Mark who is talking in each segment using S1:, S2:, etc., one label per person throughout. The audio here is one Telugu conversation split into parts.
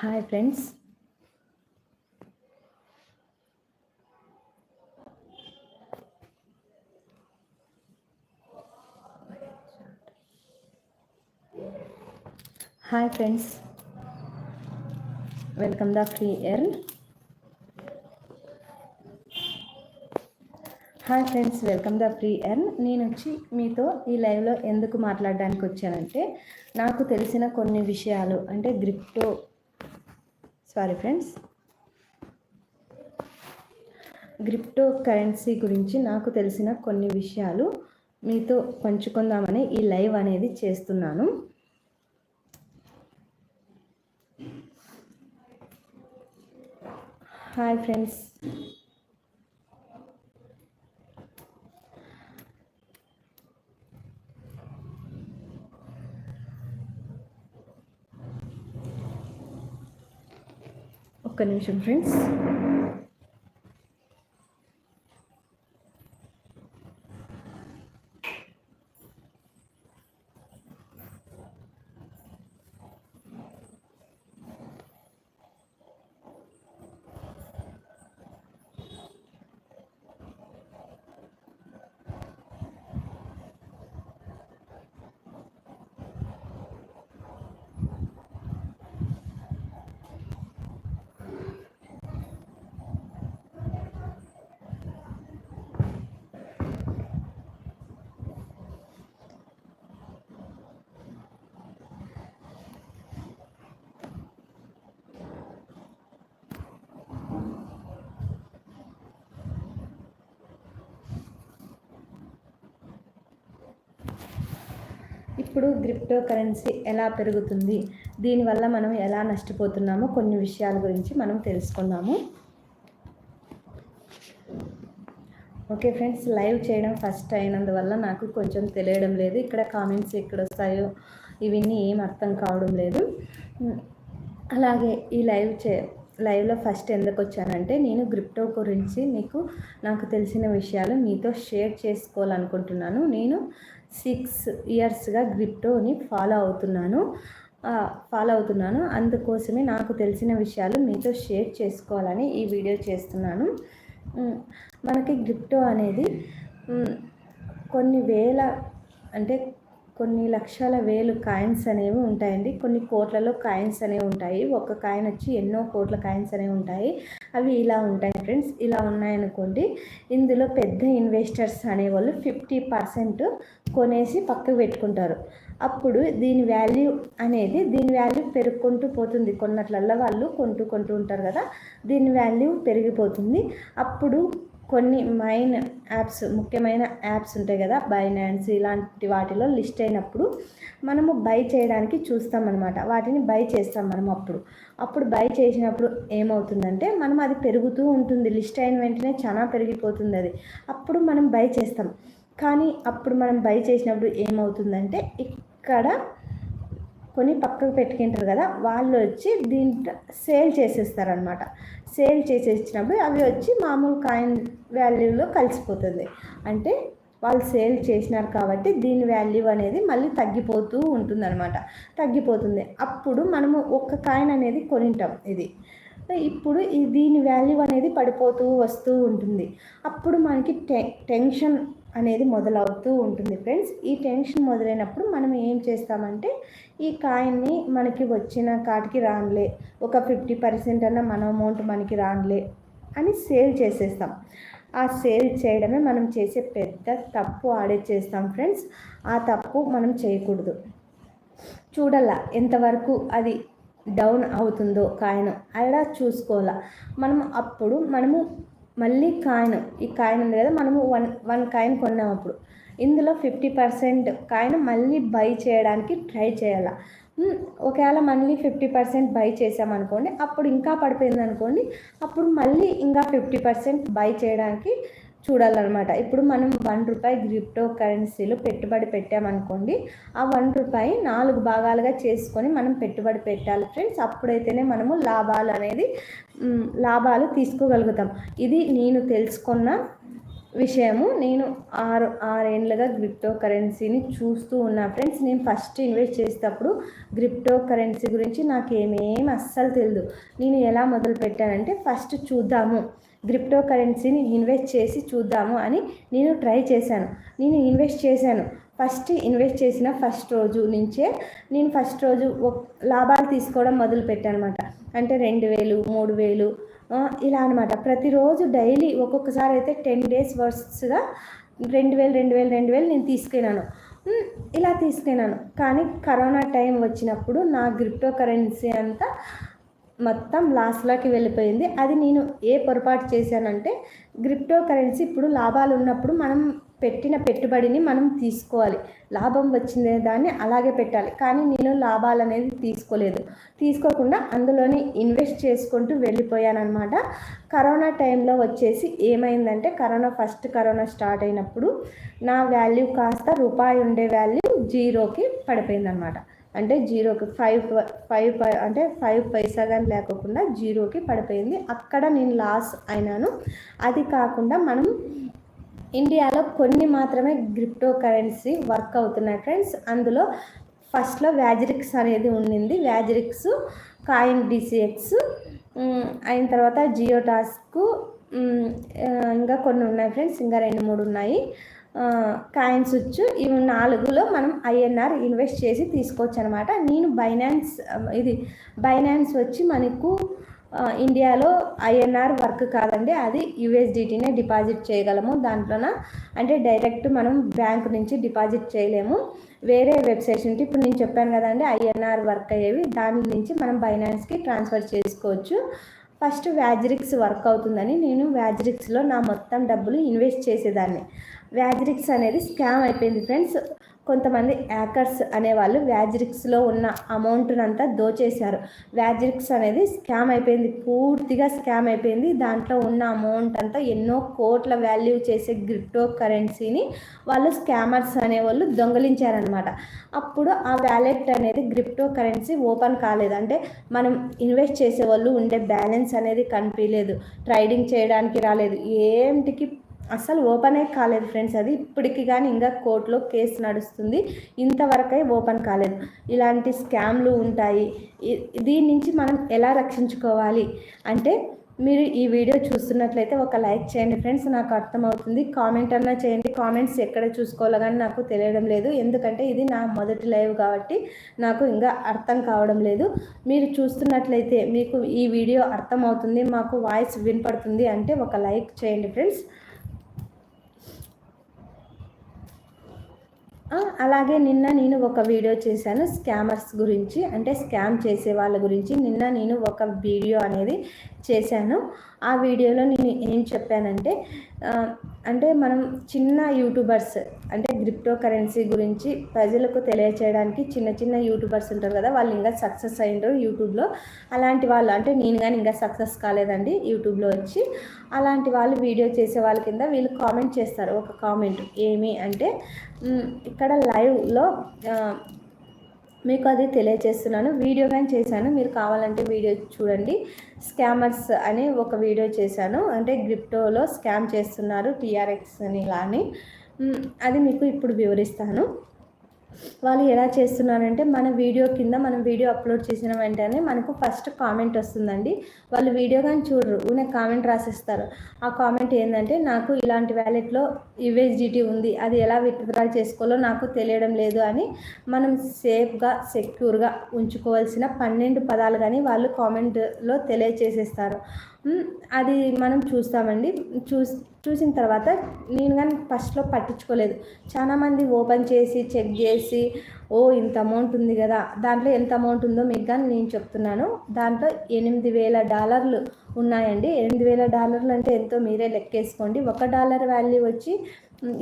S1: Hi friends hi friends welcome the free earn hi friends welcome the free earn నేను వచ్చి మీతో ఈ లైవ్లో ఎందుకు మాట్లాడడానికి వచ్చానంటే నాకు తెలిసిన కొన్ని విషయాలు అంటే crypto sorry friends crypto currency గురించి నాకు తెలిసిన కొన్ని విషయాలు మీతో పంచుకుందామని ఈ లైవ్ అనేది చేస్తున్నాను. హాయ్ ఫ్రెండ్స్ ఒక్క నిమిషం ఫ్రెండ్స్ ఇప్పుడు క్రిప్టో కరెన్సీ ఎలా పెరుగుతుంది? దీనివల్ల మనం ఎలా నష్టపోతున్నామో కొన్ని విషయాల గురించి మనం తెలుసుకుందాము. ఓకే ఫ్రెండ్స్ లైవ్ చేయడం ఫస్ట్ అయినందువల్ల నాకు కొంచెం తెలియడం లేదు. ఇక్కడ కామెంట్స్ ఎక్కడ వస్తాయో ఇవన్నీ ఏం అర్థం కావడం లేదు. అలాగే ఈ లైవ్ చే లైవ్లో ఫస్ట్ ఎందుకు వచ్చానంటే నేను గ్రిప్టో గురించి మీకు నాకు తెలిసిన విషయాలు మీతో షేర్ చేసుకోవాలనుకుంటున్నాను. నేను సిక్స్ ఇయర్స్గా గ్రిప్టోని ఫాలో అవుతున్నాను. ఫాలో అవుతున్నాను. అందుకోసమే నాకు తెలిసిన విషయాలు మీతో షేర్ చేసుకోవాలని ఈ వీడియో చేస్తున్నాను. మనకి క్రిప్టో అనేది కొన్ని వేల అంటే కొన్ని లక్షల వేలు కాయిన్స్ అనేవి ఉంటాయండి. కొన్ని కోట్లలో కాయిన్స్ అనేవి ఉంటాయి. ఒక కాయిన్ వచ్చి ఎన్నో కోట్ల కాయిన్స్ అనేవి ఉంటాయి. అవి ఇలా ఉంటాయి ఫ్రెండ్స్. ఇలా ఉన్నాయనుకోండి. ఇందులో పెద్ద ఇన్వెస్టర్స్ అనేవాళ్ళు ఫిఫ్టీ పర్సెంట్ కొనేసి పక్కకు పెట్టుకుంటారు. అప్పుడు దీని వాల్యూ అనేది దీని వాల్యూ పెరుగుకుంటూ పోతుంది. కొన్నట్లల్లా వాళ్ళు కొంటూ కొంటూ ఉంటారు కదా. దీని వాల్యూ పెరిగిపోతుంది. అప్పుడు కొన్ని మైన్ యాప్స్ ముఖ్యమైన యాప్స్ ఉంటాయి కదా బైనాన్స్ ఇలాంటి వాటిలో లిస్ట్ అయినప్పుడు మనము బై చేయడానికి చూస్తామన్నమాట వాటిని బై చేస్తాం మనం అప్పుడు. అప్పుడు బై చేసినప్పుడు ఏమవుతుందంటే మనం అది పెరుగుతూ ఉంటుంది. లిస్ట్ అయిన వెంటనే చాలా పెరిగిపోతుంది అది. అప్పుడు మనం బై చేస్తాం. కానీ అప్పుడు మనం బై చేసినప్పుడు ఏమవుతుందంటే ఇక్కడ కొని పక్కకు పెట్టుకుంటారు కదా వాళ్ళు వచ్చి దీంట్లో సేల్ చేసేస్తారనమాట సేల్ చేసేసినప్పుడు అవి వచ్చి మామూలు కాయిన్ వాల్యూలో కలిసిపోతుంది. అంటే వాళ్ళు సేల్ చేసినారు కాబట్టి దీని వాల్యూ అనేది మళ్ళీ తగ్గిపోతూ ఉంటుంది అనమాట తగ్గిపోతుంది. అప్పుడు మనము ఒక్క కాయిన్ అనేది కొనింటాం ఇది. ఇప్పుడు దీని వాల్యూ అనేది పడిపోతూ వస్తూ ఉంటుంది. అప్పుడు మనకి టె టెన్షన్ అనేది మొదలవుతూ ఉంటుంది ఫ్రెండ్స్. ఈ టెన్షన్ మొదలైనప్పుడు మనం ఏం చేస్తామంటే ఈ కాయిన్ని మనకి వచ్చిన కాటికి రానులే ఒక ఫిఫ్టీ పర్సెంట్ అన్న మన అమౌంట్ మనకి రానులే అని సేల్ చేసేస్తాం. ఆ సేల్ చేయడమే మనం చేసే పెద్ద తప్పు ఆడే చేస్తాం ఫ్రెండ్స్. ఆ తప్పు మనం చేయకూడదు. చూడాల ఎంతవరకు అది డౌన్ అవుతుందో కాయను. అలా చూసుకోవాలా. మనం అప్పుడు మనము మళ్ళీ కాయిన్ ఈ కాయిన్ ఉంది కదా మనము వన్ వన్ కాయిన్ కొన్నాం అప్పుడు. ఇందులో ఫిఫ్టీ పర్సెంట్ కాయిన్ మళ్ళీ బై చేయడానికి ట్రై చేయాలి? ఒకవేళ మళ్ళీ ఫిఫ్టీ పర్సెంట్ బై చేసామనుకోండి అప్పుడు ఇంకా పడిపోయింది అనుకోండి అప్పుడు మళ్ళీ ఇంకా ఫిఫ్టీ పర్సెంట్ బై చేయడానికి చూడాలన్నమాట. ఇప్పుడు మనం వన్ రూపాయి క్రిప్టో కరెన్సీలో పెట్టుబడి పెట్టామనుకోండి ఆ వన్ రూపాయి నాలుగు భాగాలుగా చేసుకొని మనం పెట్టుబడి పెట్టాలి ఫ్రెండ్స్. అప్పుడైతేనే మనము లాభాలు అనేది లాభాలు తీసుకోగలుగుతాం. ఇది నేను తెలుసుకున్న విషయము. నేను ఆరు ఆరేండ్లుగా క్రిప్టో కరెన్సీని చూస్తూ ఉన్నా ఫ్రెండ్స్. నేను ఫస్ట్ ఇన్వెస్ట్ చేసేటప్పుడు క్రిప్టో కరెన్సీ గురించి నాకు ఏమేమి అస్సలు తెలియదు నేను ఎలా మొదలు పెట్టానంటే ఫస్ట్ చూద్దాము. క్రిప్టో కరెన్సీని ఇన్వెస్ట్ చేసి చూద్దాము అని నేను ట్రై చేశాను. నేను ఇన్వెస్ట్ చేశాను. ఫస్ట్ ఇన్వెస్ట్ చేసిన ఫస్ట్ రోజు నుంచే నేను ఫస్ట్ రోజు లాభాలు తీసుకోవడం మొదలుపెట్టాను అనమాట అంటే రెండు వేలు మూడు వేలు ఇలా అనమాట. ప్రతిరోజు డైలీ ఒక్కొక్కసారి అయితే టెన్ డేస్ వర్స్గా రెండు వేలు రెండు వేలు రెండు వేలు నేను తీసుకెళ్ళాను ఇలా తీసుకెళ్ళాను కానీ కరోనా టైం వచ్చినప్పుడు నా క్రిప్టో కరెన్సీ అంతా మొత్తం లాస్లోకి వెళ్ళిపోయింది. అది నేను ఏ పొరపాటు చేశానంటే క్రిప్టో కరెన్సీ ఇప్పుడు లాభాలు ఉన్నప్పుడు మనం పెట్టిన పెట్టుబడిని మనం తీసుకోవాలి. లాభం వచ్చిందే దాన్ని అలాగే పెట్టాలి. కానీ నేను లాభాలు అనేది తీసుకోలేదు. తీసుకోకుండా అందులోనే ఇన్వెస్ట్ చేసుకుంటూ వెళ్ళిపోయానమాట కరోనా టైంలో వచ్చేసి ఏమైందంటే కరోనా ఫస్ట్ కరోనా స్టార్ట్ అయినప్పుడు నా వాల్యూ కాస్త రూపాయి ఉండే వాల్యూ జీరోకి పడిపోయిందనమాట అంటే జీరోకి ఫైవ్ ఫైవ్ అంటే ఫైవ్ పైసా కానీ లేకోకుండా జీరోకి పడిపోయింది. అక్కడ నేను లాస్ అయినాను. అది కాకుండా మనం ఇండియాలో కొన్ని మాత్రమే క్రిప్టో కరెన్సీ వర్క్ అవుతున్నాయి ఫ్రెండ్స్ అందులో ఫస్ట్లో వ్యాజిరిక్స్ అనేది ఉండింది. వ్యాజిరిక్స్ కాయిన్ డిసిఎక్స్ అయిన తర్వాత జియో టాస్క్ ఇంకా కొన్ని ఉన్నాయి ఫ్రెండ్స్ ఇంకా రెండు మూడు ఉన్నాయి. కాయిన్స్ వచ్చు ఇవి నాలుగులో మనం ఐఎన్ఆర్ ఇన్వెస్ట్ చేసి తీసుకోవచ్చు అనమాట నేను బైనాన్స్ ఇది బైనాన్స్ వచ్చి మనకు ఇండియాలో ఐఎన్ఆర్ వర్క్ కాదండి అది యుఎస్డిటీనే డిపాజిట్ చేయగలము. దాంట్లోన అంటే డైరెక్ట్ మనం బ్యాంక్ నుంచి డిపాజిట్ చేయలేము. వేరే వెబ్సైట్స్ నుండి ఇప్పుడు నేను చెప్పాను కదండి ఐఎన్ఆర్ వర్క్ అయ్యేవి దాని నుంచి మనం బైనాన్స్కి ట్రాన్స్ఫర్ చేసుకోవచ్చు. ఫస్ట్ వ్యాజ్రిక్స్ వర్క్ అవుతుందని నేను వ్యాజ్రిక్స్లో నా మొత్తం డబ్బులు ఇన్వెస్ట్ చేసేదాన్ని. వ్యాజ్రిక్స్ అనేది స్కామ్ అయిపోయింది ఫ్రెండ్స్. కొంతమంది యాకర్స్ అనేవాళ్ళు వ్యాజ్రిక్స్లో ఉన్న అమౌంట్నంతా దోచేశారు. వ్యాజ్రిక్స్ అనేది స్కామ్ అయిపోయింది. పూర్తిగా స్కామ్ అయిపోయింది. దాంట్లో ఉన్న అమౌంట్ అంతా ఎన్నో కోట్ల వాల్యూ చేసే క్రిప్టో కరెన్సీని వాళ్ళు స్కామర్స్ అనేవాళ్ళు దొంగలించారనమాట అప్పుడు ఆ వ్యాలెట్ అనేది క్రిప్టో కరెన్సీ ఓపెన్ కాలేదు. అంటే మనం ఇన్వెస్ట్ చేసే వాళ్ళు ఉండే బ్యాలెన్స్ అనేది కనిపించలేదు ట్రైడింగ్ చేయడానికి రాలేదు. ఏంటికి అసలు ఓపెనే కాలేదు ఫ్రెండ్స్ అది. ఇప్పటికి కానీ ఇంకా కోర్టులో కేసు నడుస్తుంది. ఇంతవరకే ఓపెన్ కాలేదు. ఇలాంటి స్కామ్లు ఉంటాయి. దీని నుంచి మనం ఎలా రక్షించుకోవాలి? అంటే మీరు ఈ వీడియో చూస్తున్నట్లయితే ఒక లైక్ చేయండి ఫ్రెండ్స్. నాకు అర్థమవుతుంది. కామెంట్ అన్నా చేయండి. కామెంట్స్ ఎక్కడ చూసుకోవాలో కానీ నాకు తెలియడం లేదు. ఎందుకంటే ఇది నా మొదటి లైవ్ కాబట్టి నాకు ఇంకా అర్థం కావడం లేదు. మీరు చూస్తున్నట్లయితే మీకు ఈ వీడియో అర్థమవుతుంది. మాకు వాయిస్ వినపడుతుంది అంటే ఒక లైక్ చేయండి ఫ్రెండ్స్. అలాగే నిన్న నేను ఒక వీడియో చేశాను స్కామర్స్ గురించి అంటే స్కామ్ చేసే వాళ్ళ గురించి. నిన్న నేను ఒక వీడియో అనేది చేశాను. ఆ వీడియోలో నేను ఏం చెప్పానంటే అంటే మనం చిన్న యూట్యూబర్స్ అంటే క్రిప్టో కరెన్సీ గురించి ప్రజలకు తెలియచేయడానికి చిన్న చిన్న యూట్యూబర్స్ ఉంటారు కదా వాళ్ళు ఇంకా సక్సెస్ అయినారు యూట్యూబ్లో. అలాంటి వాళ్ళు అంటే నేను కానీ ఇంకా సక్సెస్ కాలేదండి యూట్యూబ్లో వచ్చి. అలాంటి వాళ్ళు వీడియో చేసే వాళ్ళ కింద వీళ్ళు కామెంట్ చేస్తారు. ఒక కామెంట్ ఏమి అంటే ఇక్కడ లైవ్లో మీకు అది తెలియజేస్తున్నాను వీడియో కానీ చేశాను. మీరు కావాలంటే వీడియో చూడండి. స్కామర్స్ అని ఒక వీడియో చేశాను. అంటే గ్రిప్టోలో స్కామ్ చేస్తున్నారు టీఆర్ఎక్స్ అని ఇలా అని అది మీకు ఇప్పుడు వివరిస్తాను. వాళ్ళు ఎలా చేస్తున్నారంటే మన వీడియో కింద మనం వీడియో అప్లోడ్ చేసిన వెంటనే మనకు ఫస్ట్ కామెంట్ వస్తుందండి. వాళ్ళు వీడియో కానీ చూడరు ఊనే కామెంట్ రాసిస్తారు. ఆ కామెంట్ ఏంటంటే నాకు ఇలాంటి వ్యాలెట్లో యుఎస్డిటీ ఉంది అది ఎలా విత్డ్రా చేసుకోవాలో నాకు తెలియడం లేదు అని మనం సేఫ్గా సెక్యూర్గా ఉంచుకోవాల్సిన పన్నెండు పదాలు కానీ వాళ్ళు కామెంట్లో తెలియచేసేస్తారు. అది మనం చూస్తామండి. చూసి చూసిన తర్వాత నేను కానీ ఫస్ట్లో పట్టించుకోలేదు. చాలామంది ఓపెన్ చేసి చెక్ చేసి ఓ ఇంత అమౌంట్ ఉంది కదా దాంట్లో ఎంత అమౌంట్ ఉందో మీకు కానీ నేను చెప్తున్నాను. దాంట్లో ఎనిమిది వేల డాలర్లు ఉన్నాయండి. ఎనిమిది వేల డాలర్లు అంటే ఎంతో మీరే లెక్కేసుకోండి. ఒక డాలర్ వాల్యూ వచ్చి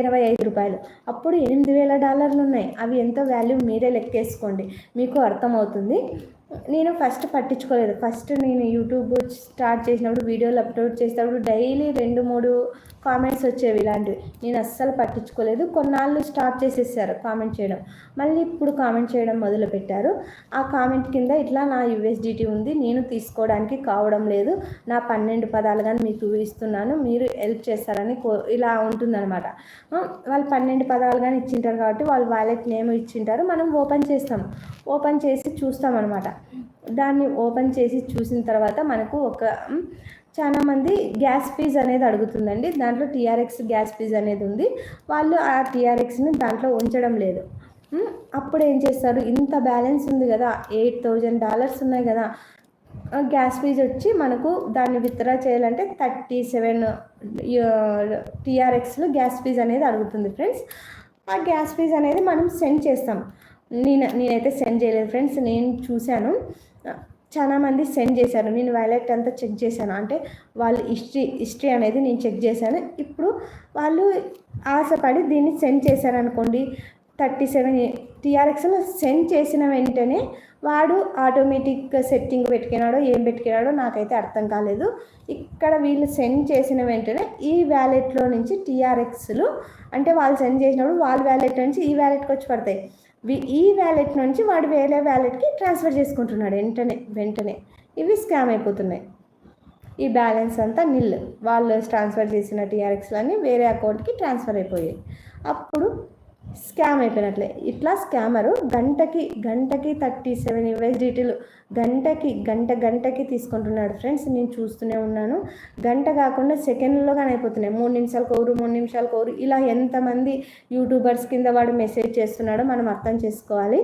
S1: ఇరవై ఐదు రూపాయలు. అప్పుడు ఎనిమిది వేల డాలర్లు ఉన్నాయి. అవి ఎంతో వాల్యూ మీరే లెక్కేసుకోండి. మీకు అర్థమవుతుంది. నేను ఫస్ట్ పట్టించుకోలేదు. ఫస్ట్ నేను యూట్యూబ్ స్టార్ట్ చేసినప్పుడు వీడియోలు అప్లోడ్ చేసినప్పుడు డైలీ రెండు మూడు కామెంట్స్ వచ్చేవి ఇలాంటివి. నేను అస్సలు పట్టించుకోలేదు. కొన్నాళ్ళు స్టాప్ చేసేసారు కామెంట్ చేయడం. మళ్ళీ ఇప్పుడు కామెంట్ చేయడం మొదలుపెట్టారు. ఆ కామెంట్ కింద ఇట్లా నా యూఎస్డిటీ ఉంది. నేను తీసుకోవడానికి కావడం లేదు. నా పన్నెండు పదాలు కానీ మీకు ఇస్తున్నాను. మీరు హెల్ప్ చేస్తారని కో ఇలా ఉంటుందన్నమాట. వాళ్ళు పన్నెండు పదాలు కానీ ఇచ్చింటారు కాబట్టి వాళ్ళు వాలెట్ నేమ్ ఇచ్చింటారు. మనం ఓపెన్ చేస్తాం. ఓపెన్ చేసి చూస్తాం అనమాట దాన్ని ఓపెన్ చేసి చూసిన తర్వాత మనకు ఒక చాలామంది గ్యాస్ ఫీజ్ అనేది అడుగుతుందండి. దాంట్లో టీఆర్ఎక్స్ గ్యాస్ ఫీజ్ అనేది ఉంది. వాళ్ళు ఆ టీఆర్ఎక్స్ని దాంట్లో ఉంచడం లేదు. అప్పుడు ఏం చేస్తారు? ఇంత బ్యాలెన్స్ ఉంది కదా ఎయిట్ థౌజండ్ డాలర్స్ ఉన్నాయి కదా గ్యాస్ ఫీజ్ వచ్చి మనకు దాన్ని విత్డ్రా చేయాలంటే థర్టీ సెవెన్ టీఆర్ఎక్స్లో గ్యాస్ ఫీజ్ అనేది అడుగుతుంది ఫ్రెండ్స్. ఆ గ్యాస్ ఫీజ్ అనేది మనం సెండ్ చేస్తాం. నేను నేనైతే సెండ్ చేయలేదు ఫ్రెండ్స్ నేను చూశాను. చాలామంది సెండ్ చేశారు. నేను వ్యాలెట్ అంతా చెక్ చేశాను. అంటే వాళ్ళు హిస్టరీ హిస్టరీ అనేది నేను చెక్ చేశాను. ఇప్పుడు వాళ్ళు ఆశపడి దీన్ని సెండ్ చేశారనుకోండి థర్టీ సెవెన్ టీఆర్ఎక్స్లో సెండ్ చేసిన వెంటనే వాడు ఆటోమేటిక్ సెట్టింగ్ పెట్టుకున్నాడో ఏం పెట్టుకున్నాడో నాకైతే అర్థం కాలేదు. ఇక్కడ వీళ్ళు సెండ్ చేసిన వెంటనే ఈ వ్యాలెట్లో నుంచి టీఆర్ఎక్స్లు అంటే వాళ్ళు సెండ్ చేసినప్పుడు వాళ్ళ వ్యాలెట్ నుంచి ఈ వ్యాలెట్కి వచ్చి పడతాయి. ఈ వ్యాలెట్ నుంచి వాడు వేరే వ్యాలెట్కి ట్రాన్స్ఫర్ చేసుకుంటున్నాడు వెంటనే వెంటనే. ఇవి స్కామ్ అయిపోతున్నాయి. ఈ బ్యాలెన్స్ అంతా నిల్ వాళ్ళు ట్రాన్స్ఫర్ చేసిన టీఆర్ఎక్స్లన్నీ వేరే అకౌంట్కి ట్రాన్స్ఫర్ అయిపోయాయి. అప్పుడు స్కామ్ అయిపోయినట్లే. ఇట్లా స్కామరు గంటకి గంటకి థర్టీ సెవెన్ యూఎస్డిటీలు గంటకి గంట గంటకి తీసుకుంటున్నాడు ఫ్రెండ్స్. నేను చూస్తూనే ఉన్నాను. గంట కాకుండా సెకండ్లో కానీ అయిపోతున్నాయి. మూడు నిమిషాలు కోరు మూడు నిమిషాలు కోరు ఇలా ఎంతమంది యూట్యూబర్స్ కింద వాడు మెసేజ్ చేస్తున్నాడో మనం అర్థం చేసుకోవాలి.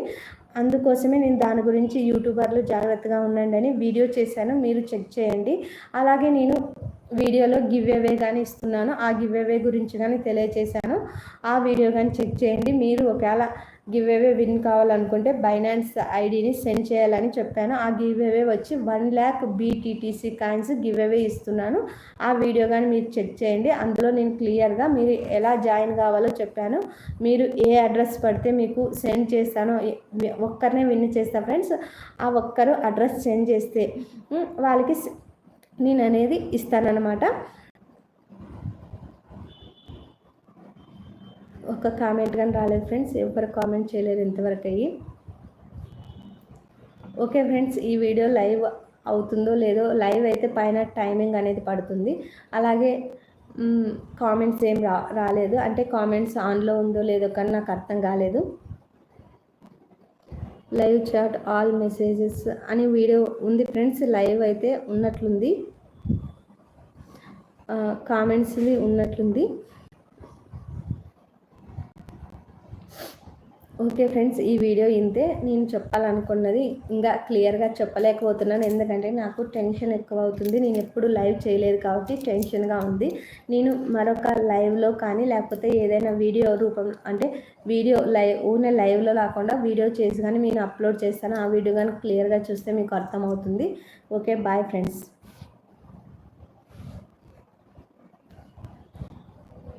S1: అందుకోసమే నేను దాని గురించి యూట్యూబర్లు జాగ్రత్తగా ఉండండి అని వీడియో చేశాను. మీరు చెక్ చేయండి. అలాగే నేను వీడియోలో గివ్ అవే కానీ ఇస్తున్నాను. ఆ గివ్ అవే గురించి కానీ తెలియచేశాను. ఆ వీడియో కానీ చెక్ చేయండి. మీరు ఒకవేళ గివ్ అవే విన్ కావాలనుకుంటే బైనాన్స్ ఐడిని సెండ్ చేయాలని చెప్పాను. ఆ గివ్ అవే వచ్చి one lakh BTTC coins give away ఇస్తున్నాను. ఆ వీడియో కానీ మీరు చెక్ చేయండి. అందులో నేను క్లియర్గా మీరు ఎలా జాయిన్ కావాలో చెప్పాను. మీరు ఏ అడ్రస్ పడితే మీకు సెండ్ చేస్తాను. ఒక్కరినే విన్ చేస్తా ఫ్రెండ్స్. ఆ ఒక్కరు అడ్రస్ సెండ్ చేస్తే వాళ్ళకి నేను అనేది ఇస్తానన్నమాట. ఒక కామెంట్ కానీ రాలేదు ఫ్రెండ్స్. ఎవరు కామెంట్ చేయలేరు ఇంతవరకు అయ్యి ఓకే ఫ్రెండ్స్ ఈ వీడియో లైవ్ అవుతుందో లేదో లైవ్ అయితే పైన టైమింగ్ అనేది పడుతుంది. అలాగే కామెంట్స్ ఏం రా రాలేదు. అంటే కామెంట్స్ ఆన్లో ఉందో లేదో కానీ నాకు అర్థం కాలేదు. లైవ్ చాట్ ఆల్ మెసేజెస్ అని వీడియో ఉంది ఫ్రెండ్స్. లైవ్ అయితే ఉన్నట్లుంది. కామెంట్స్ది ఉన్నట్లుంది. ఓకే ఫ్రెండ్స్ ఈ వీడియో ఇంతే. నేను చెప్పాలనుకున్నది ఇంకా క్లియర్గా చెప్పలేకపోతున్నాను. ఎందుకంటే నాకు టెన్షన్ ఎక్కువ అవుతుంది నేను ఎప్పుడు లైవ్ చేయలేదు కాబట్టి టెన్షన్గా ఉంది. నేను మరొక లైవ్లో కానీ లేకపోతే ఏదైనా వీడియో రూపం అంటే వీడియో లైవ్ ఊనే లైవ్లో కాకుండా వీడియో చేసి కానీ నేను అప్లోడ్ చేస్తాను. ఆ వీడియో కానీ క్లియర్గా చూస్తే మీకు అర్థమవుతుంది. Okay bye friends.